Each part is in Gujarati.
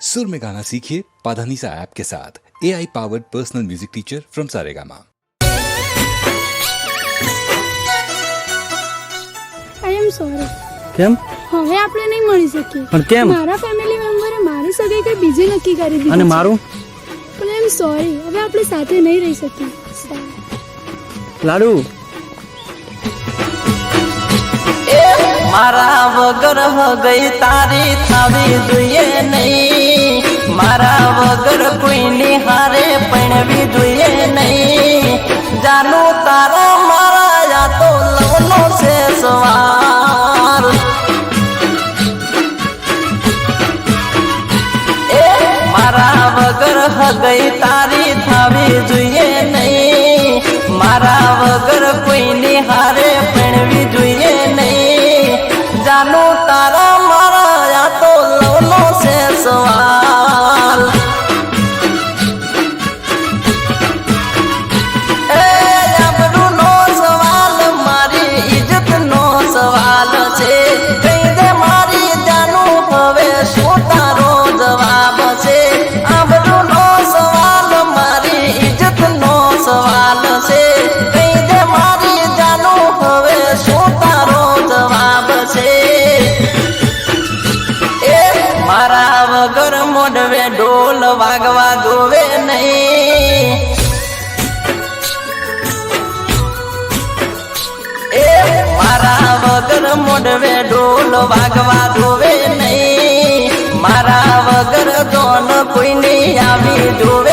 सुर में गाना सीखिए पाधानीसा ऐप के साथ A I powered personal music teacher from Saregama I am sorry કેમ હવે આપણે નહીં મળી શકીએ પણ કેમ મારા ફેમિલી મેમ્બરે મારી સગાઈ કઈ બીજી નક્કી કરી દીધી અને છે. મારું પણ એમ સોરી હવે આપણે સાથે નહીં રહી શકીએ Sorry. લાડુ મારા વગર હગઈ તારી થાવી જોઈએ નહીં મારા વગર કોઈની હારે પણવી જોઈએ નહીં. જાનું તારા મારા યા તો લવનો છે મોઢવે ઢોલ વાગવા ધોવે નહીં. મારા વગર દોન કોઈની આવી જોવે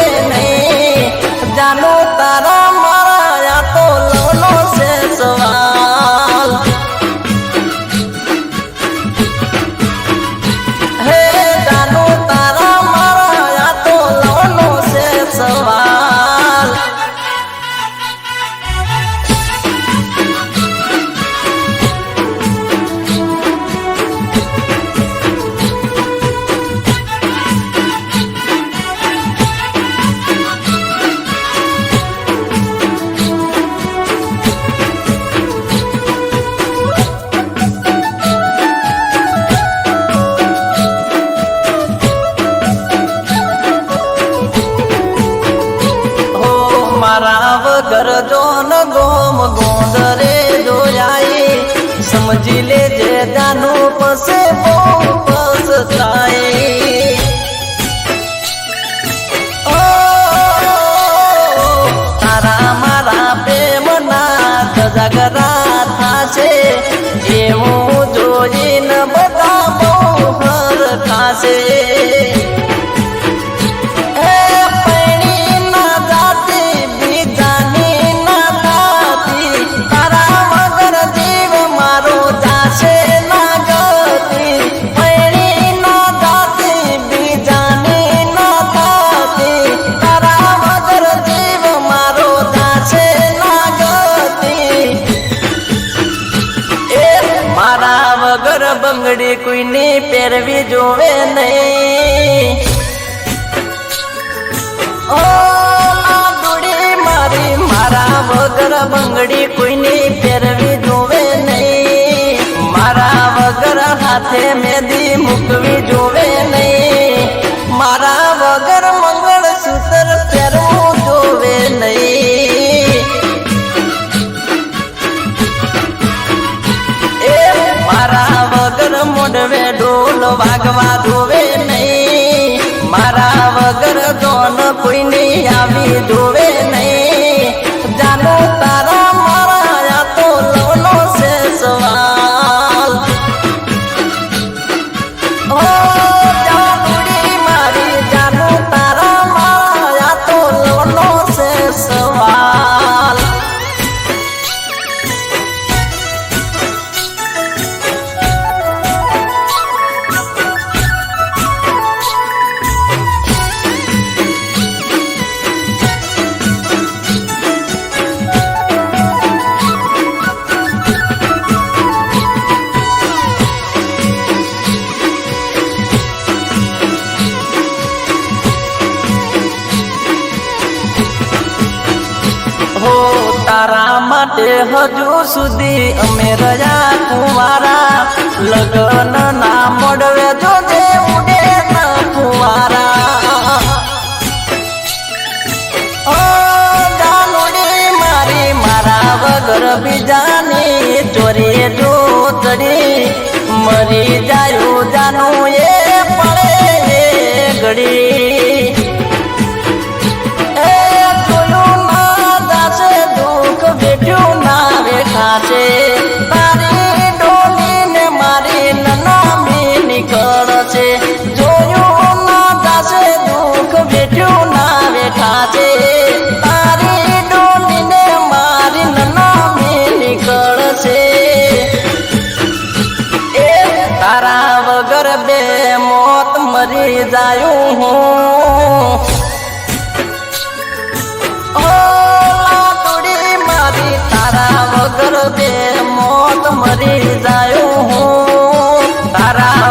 લેજે જાનું પસે બંગડી કોઈની પહેરવી જોવે નહીં. ઓ લાડુડી મારી, મારા વગર બંગડી કોઈને પહેરવી જોવે નહીં. મારા વગર હાથે મેદી માટે હજુ સુધી અમે રહ્યા કુંવારા લગન ના મળવે તે ઉડે ના કુવારા. ઓ મારી મારા વગર બીજાની ચોરી જો ચડી મરી જાય જાનું એ You. મરી જાયું હું. તારા